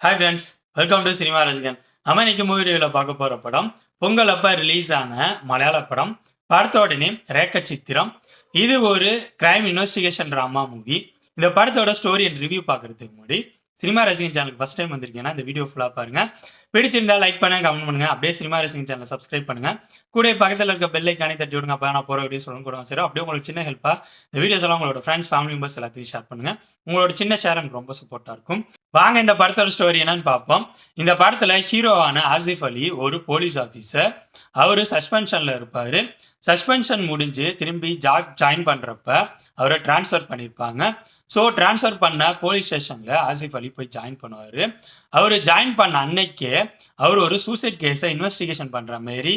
Hi friends welcome to cinema ரசிகன் நம்ம இன்னைக்கு மூவி ரிவியூவில் பார்க்க போகிற படம் பொங்கல் அப்போ ரிலீஸ் ஆன மலையாள படம் படத்தோட நேம் ரேக்க சித்திரம் இது ஒரு கிரைம் இன்வெஸ்டிகேஷன் ட்ராமா மூவி இந்த படத்தோட ஸ்டோரி அண்ட் ரிவ்யூ பார்க்குறதுக்கு முன்னாடி சினிமா ரசிகன் சேனலுக்கு ஃபஸ்ட் டைம் வந்திருக்கீங்கன்னா இந்த வீடியோ ஃபுல்லாக பாருங்க. பிடிச்சிருந்தா லைக் பண்ணுங்க கமெண்ட் பண்ணுங்க. அப்படியே சினிமா ரசிங் சேனலை சப்ஸ்கிரைப் பண்ணுங்க. கூட பக்கத்தில் இருக்க பெல் ஐக்கானே தட்டி விடுங்க அப்போ நான் போகிற வீடியோ சொல்லணும் கூட சரி அப்படியே உங்களுக்கு சின்ன ஹெல்ப்பாக இந்த வீடியோஸ் எல்லாம் உங்களோட ஃப்ரெண்ட்ஸ் ஃபேமிலி மெம்பர்ஸ் எல்லாத்தையும் ஷேர் பண்ணுங்க. உங்களோட சின்ன ஷேர் எனக்கு ரொம்ப சப்போர்ட்டாக இருக்கும். வாங்க இந்த படத்தோட ஸ்டோரி என்னன்னு பார்ப்போம். இந்த படத்தில் ஹீரோவான ஆசிஃப் அலி ஒரு போலீஸ் ஆஃபீஸர் அவர் சஸ்பென்ஷனில் இருப்பார். சஸ்பென்ஷன் முடிஞ்சு திரும்பி ஜாப் ஜாயின் பண்ணுறப்ப அவரை டிரான்ஸ்ஃபர் பண்ணியிருப்பாங்க ஸோ டிரான்ஸ்ஃபர் பண்ண போலீஸ் ஸ்டேஷனில் ஆசிஃப் அலி போய் ஜாயின் பண்ணுவார். அவர் ஜாயின் பண்ண அன்னைக்கே அவர் ஒரு சூசைட் கேஸை இன்வெஸ்டிகேஷன் பண்ற மாதிரி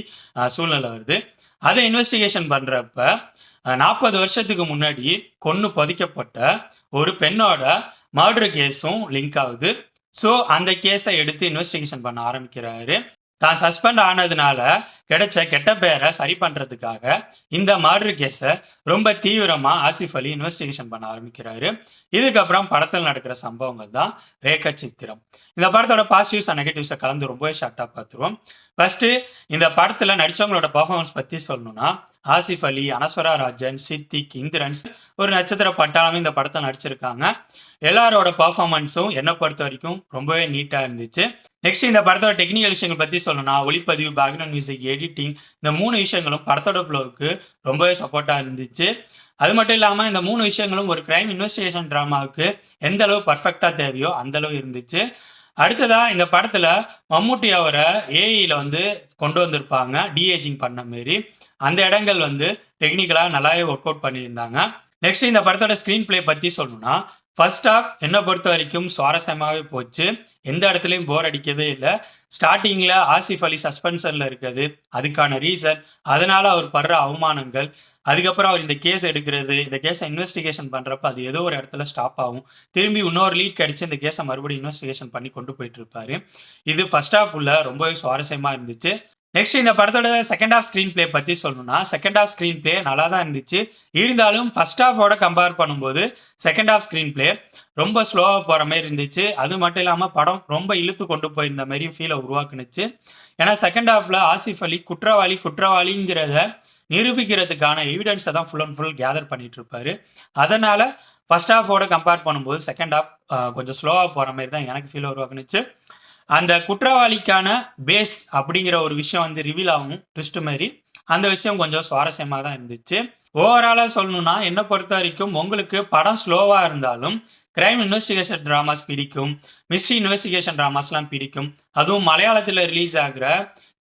சூழ்நிலை வருது. அதை இன்வெஸ்டிகேஷன் பண்றப்ப நாற்பது வருஷத்துக்கு முன்னாடி கொன்று பதிக்கப்பட்ட ஒரு பெண்ணோட மர்டர் கேஸும் லிங்க் ஆகுது. ஸோ அந்த கேஸை எடுத்து இன்வெஸ்டிகேஷன் பண்ண ஆரம்பிக்கிறாரு. தான் சஸ்பெண்ட் ஆனதுனால கிடைச்ச கெட்ட பேரை சரி பண்றதுக்காக இந்த மர்டர் கேஸை ரொம்ப தீவிரமா ஆசிஃப் அலி இன்வெஸ்டிகேஷன் பண்ண ஆரம்பிக்கிறாரு. இதுக்கப்புறம் படத்தில் நடக்கிற சம்பவங்கள் தான் ரேக சித்திரம். இந்த படத்தோட பாசிட்டிவ்ஸ் அண்ட் நெகட்டிவ்ஸை கலந்து ரொம்பவே ஷார்ட்டாக பார்த்துருவோம். ஃபர்ஸ்ட் இந்த படத்தில் நடிச்சவங்களோட பர்ஃபார்மன்ஸ் பற்றி சொல்லணும்னா ஆசிஃப் அலி அனஸ்வரா ராஜன் சித்திக் இந்திரன்ஸ் ஒரு நட்சத்திர பட்டாளமே இந்த படத்தை நடிச்சிருக்காங்க. எல்லாரோட பர்ஃபார்மன்ஸும் என்னை பொறுத்த வரைக்கும் ரொம்பவே நீட்டாக இருந்துச்சு. நெக்ஸ்ட் இந்த படத்தோட டெக்னிக்கல் விஷயங்கள் பற்றி சொல்லணும்னா ஒளிப்பதிவு பேக்ரவுண்ட் மியூசிக் எடிட்டிங் இந்த மூணு விஷயங்களும் படத்தோட ஃப்ளோவுக்கு ரொம்பவே சப்போர்ட்டாக இருந்துச்சு. அது மட்டும் இல்லாமல் இந்த மூணு விஷயங்களும் ஒரு கிரைம் இன்வெஸ்டிகேஷன் ட்ராமாவுக்கு எந்த அளவு பர்ஃபெக்டாக தேவையோ அந்த அளவு இருந்துச்சு. அடுத்ததா இந்த படத்துல மம்முட்டி அவரை ஏஐல வந்து கொண்டு வந்திருப்பாங்க டிஏஜிங் பண்ண மாரி. அந்த இடங்கள் வந்து டெக்னிக்கலா நல்லாவே ஒர்க் அவுட் பண்ணியிருந்தாங்க. நெக்ஸ்ட் இந்த படத்தோட ஸ்க்ரீன் பிளே பத்தி சொல்லணும்னா ஃபர்ஸ்ட் ஆஃப் என்னை பொறுத்த வரைக்கும் சுவாரஸ்யமாகவே போச்சு. எந்த இடத்துலையும் போர் அடிக்கவே இல்லை. ஸ்டார்டிங்கில் ஆசிஃப் அலி சஸ்பென்ஷனில் இருக்குது. அதுக்கான ரீசன் அதனால் அவர் படுற அவமானங்கள். அதுக்கப்புறம் அவர் இந்த கேஸ் எடுக்கிறது இந்த கேஸை இன்வெஸ்டிகேஷன் பண்ணுறப்ப அது ஏதோ ஒரு இடத்துல ஸ்டாப் ஆகும். திரும்பி இன்னொரு லீட் கிடச்சி இந்த கேஸை மறுபடியும் இன்வெஸ்டிகேஷன் பண்ணி கொண்டு போயிட்டு இருப்பாரு. இது ஃபர்ஸ்ட் ஆஃப் உள்ள ரொம்பவே சுவாரஸ்யமாக இருந்துச்சு. நெக்ஸ்ட் இந்த படத்தோட செகண்ட் ஹாஃப் ஸ்க்ரீன் ப்ளே பற்றி சொல்லணும்னா செகண்ட் ஹாஃப் ஸ்க்ரீன் ப்ளே நல்லா தான் இருந்துச்சு. இருந்தாலும் ஃபர்ஸ்ட் ஹாஃபோட கம்பேர் பண்ணும்போது செகண்ட் ஹாஃப் ஸ்க்ரீன் ப்ளே ரொம்ப ஸ்லோவாக போகிற மாதிரி இருந்துச்சு. அது மட்டும் இல்லாமல் படம் ரொம்ப இழுத்து கொண்டு போயிருந்த மாதிரியும் ஃபீலை உருவாக்குனுச்சு. ஏன்னா செகண்ட் ஹாஃப்ல ஆசிஃப் அலி குற்றவாளி குற்றவாளிங்கிறத நிரூபிக்கிறதுக்கான எவிடன்ஸை தான் ஃபுல் அண்ட் ஃபுல் கேதர் பண்ணிட்டு இருப்பாரு. அதனால ஃபர்ஸ்ட் ஹாஃபோட கம்பேர் பண்ணும்போது செகண்ட் ஹாஃப் கொஞ்சம் ஸ்லோவாக போகிற மாதிரி தான் எனக்கு ஃபீல் உருவாக்குனுச்சு. அந்த குற்றவாளிக்கான பேஸ் அப்படிங்கிற ஒரு விஷயம் வந்து ரிவீல் ஆகும் ட்விஸ்ட் மாதிரி அந்த விஷயம் கொஞ்சம் சுவாரஸ்யமாக தான் இருந்துச்சு. ஓவராலாக சொல்லணும்னா என்னை பொறுத்த வரைக்கும் உங்களுக்கு படம் ஸ்லோவாக இருந்தாலும் கிரைம் இன்வெஸ்டிகேஷன் ட்ராமாஸ் பிடிக்கும் மிஸ்ட்ரி இன்வெஸ்டிகேஷன் ட்ராமாஸ்லாம் பிடிக்கும். அதுவும் மலையாளத்தில் ரிலீஸ் ஆகிற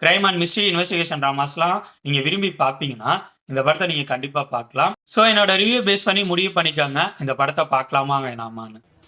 கிரைம் அண்ட் மிஸ்ட்ரி இன்வெஸ்டிகேஷன் ட்ராமாஸ்லாம் நீங்கள் விரும்பி பார்ப்பீங்கன்னா இந்த படத்தை நீங்கள் கண்டிப்பாக பார்க்கலாம். ஸோ என்னோட ரிவ்யூ பேஸ் பண்ணி முடிவு பண்ணிக்கோங்க. இந்த படத்தை பார்க்கலாமா வேணாமான்னு.